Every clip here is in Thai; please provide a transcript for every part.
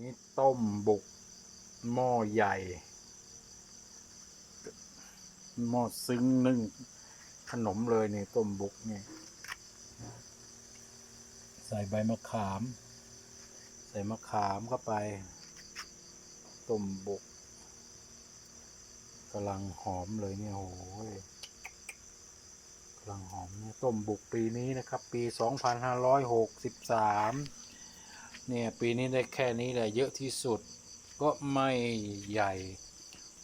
นี่ต้มบุกหม้อใหญ่ หม้อซึ้งนึ่งขนมเลยเนี่ยต้มบุกเนี่ยใส่ใบมะขาม ใส่มะขามเข้าไป ต้มบุกกำลังหอมเลยเนี่ยโอ้ยกำลังหอมเนี่ยต้มบุกปีนี้นะครับ ปี 2563 เนี่ยปีนี้ได้แค่นี้แหละเยอะที่สุด ก็ไม่ใหญ่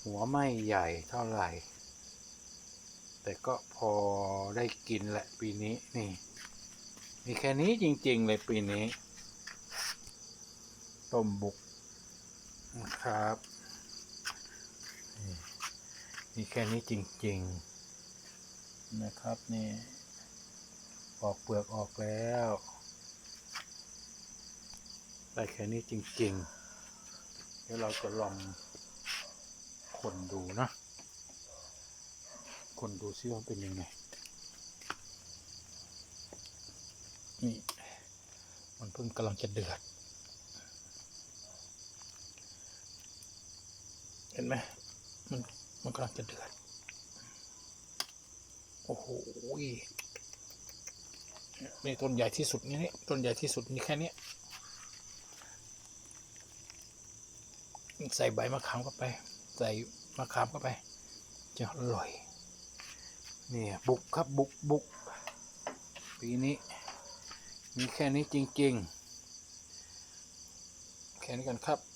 หัวไม่ใหญ่เท่าไหร่ แต่ก็พอได้กินแหละปีนี้นี่ มีแค่นี้จริง ๆ เลยปีนี้ ต้มบุกนะครับมีแค่นี้จริง ๆ นะครับนี่ปอกเปลือกออกแล้ว ได้แค่นี้จริง ๆ เดี๋ยวเราจะลองคนดูนะ คนดูซิว่าเป็นยังไง นี่ มันเพิ่งกำลังจะเดือด เห็นไหมมันมันกำลังจะเดือด โอ้โหนี่ต้นใหญ่ที่สุดนี่ต้นใหญ่ที่สุดนี่แค่เนี้ ใส่ใบมะขามเข้าไป ใส่มะขามเข้าไป จะอร่อยเนี่ยบุกครับบุกบุกปีนี้ มีแค่นี้จริง ๆ แค่นี้กันครับ